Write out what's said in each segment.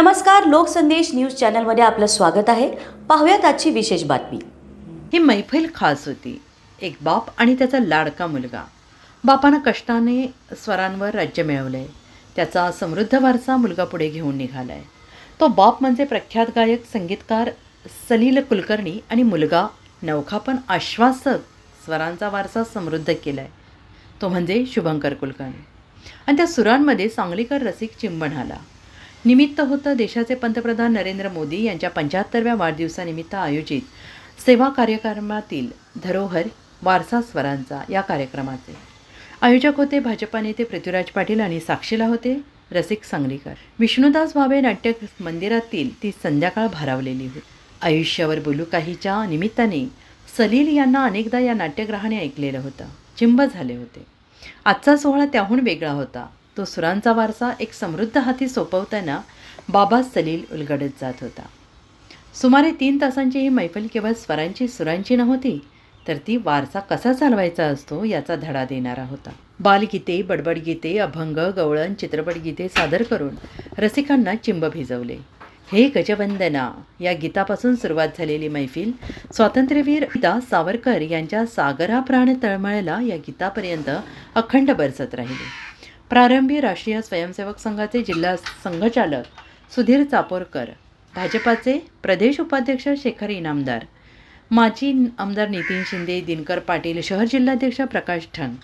नमस्कार लोकसंदेश न्यूज चॅनलमध्ये आपलं स्वागत आहे. पाहूयात आजची विशेष बातमी. ही मैफिल खास होती. एक बाप आणि त्याचा लाडका मुलगा. बापानं कष्टाने स्वरांवर राज्य मिळवलंय. त्याचा समृद्ध वारसा मुलगा पुढे घेऊन निघालाय. तो बाप म्हणजे प्रख्यात गायक संगीतकार सलील कुलकर्णी आणि मुलगा नवखा पण आश्वासक स्वरांचा वारसा समृद्ध केलाय. तो म्हणजे शुभंकर कुलकर्णी. आणि त्या सुरांमध्ये सांगलीकर रसिक चिंबण आला. निमित्त होतं देशाचे पंतप्रधान नरेंद्र मोदी यांच्या पंच्याहत्तरव्या वाढदिवसानिमित्त आयोजित सेवा कार्यक्रमातील धरोहर वारसा स्वरांचा या कार्यक्रमाचे. आयोजक होते भाजपा नेते पृथ्वीराज पाटील आणि साक्षीला होते रसिक सांगलीकर विष्णुदास भावे नाट्य मंदिरातील ती संध्याकाळ भारावलेली होती. आयुष्यावर बोलू काहीच्या निमित्ताने सलील यांना अनेकदा या नाट्यगृहाने ऐकलेलं होतं. चिंब झाले होते. आजचा सोहळा त्याहून वेगळा होता. तो सुरांचा वारसा एक समृद्ध हाती सोपवताना बाबा सलील उलगडत जात होता. सुमारे तीन तासांची ही मैफल केवळ स्वरांची सुरांची नव्हती तर ती वारसा कसा चालवायचा असतो याचा धडा देणारा होता. बालगीते बडबडगीते अभंग गवळण चित्रपट गीते सादर करून रसिकांना चिंब भिजवले. हे गजवंदना या गीतापासून सुरुवात झालेली मैफिल स्वातंत्र्यवीर दास सावरकर यांच्या सागरा प्राण तळमळला या गीतापर्यंत अखंड बरसत राहिली. प्रारंभी राष्ट्रीय स्वयंसेवक संघाचे जिल्हा संघचालक सुधीर चापोरकर भाजपाचे प्रदेश उपाध्यक्ष शेखर इनामदार माजी आमदार नितीन शिंदे दिनकर पाटील शहर जिल्हाध्यक्ष प्रकाश ठण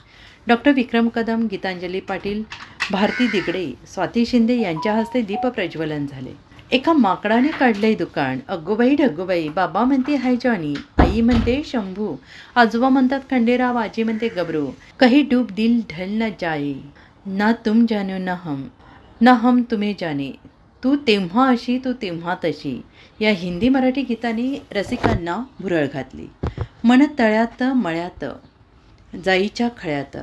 डॉक्टर विक्रम कदम गीतांजली पाटील भारती दिगडे स्वाती शिंदे यांच्या हस्ते दीप प्रज्वलन झाले. एका माकडाने काढले दुकान. अग्गोबाई ढग्गोबाई बाबा म्हणते हाय जॉनी आई म्हणते शंभू आजोबा म्हणतात खंडेराव आजी म्हणते गबरू. कही डूब दिल ढल न जाई ना तुम जानो ना हम. ना हम तुम्ही जाने. तू तेव्हा अशी तू तेव्हा तशी. या हिंदी मराठी गीताने रसिकांना भुरळ घातली. मन तळ्यात मळ्यात जाईच्या खळ्यात.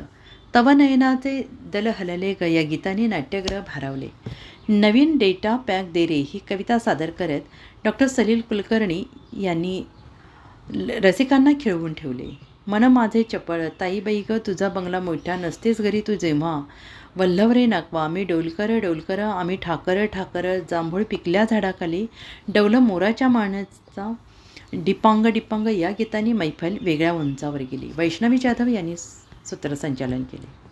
तव नयनाचे दल हलले ग या गीताने नाट्यगृह भारावले. नवीन डेटा पॅक दे रे ही कविता सादर करत डॉक्टर सलील कुलकर्णी यांनी ल- रसिकांना खिळवून ठेवले. मन माझे चपळ ताईबाई ग तुझा बंगला मोठा नसतेच घरी तू जेव्हा. वल्लभ रे नाकवा आम्ही डोलकर डोलकर आम्ही ठाकर ठाकर जांभूळ पिकल्या झाडाखाली. डवलं मोराच्या मानाचा डिपांग डिपांग या गीताने मैफल वेगळ्या उंचावर गेली. वैष्णवी जाधव यांनी सूत्रसंचालन केले.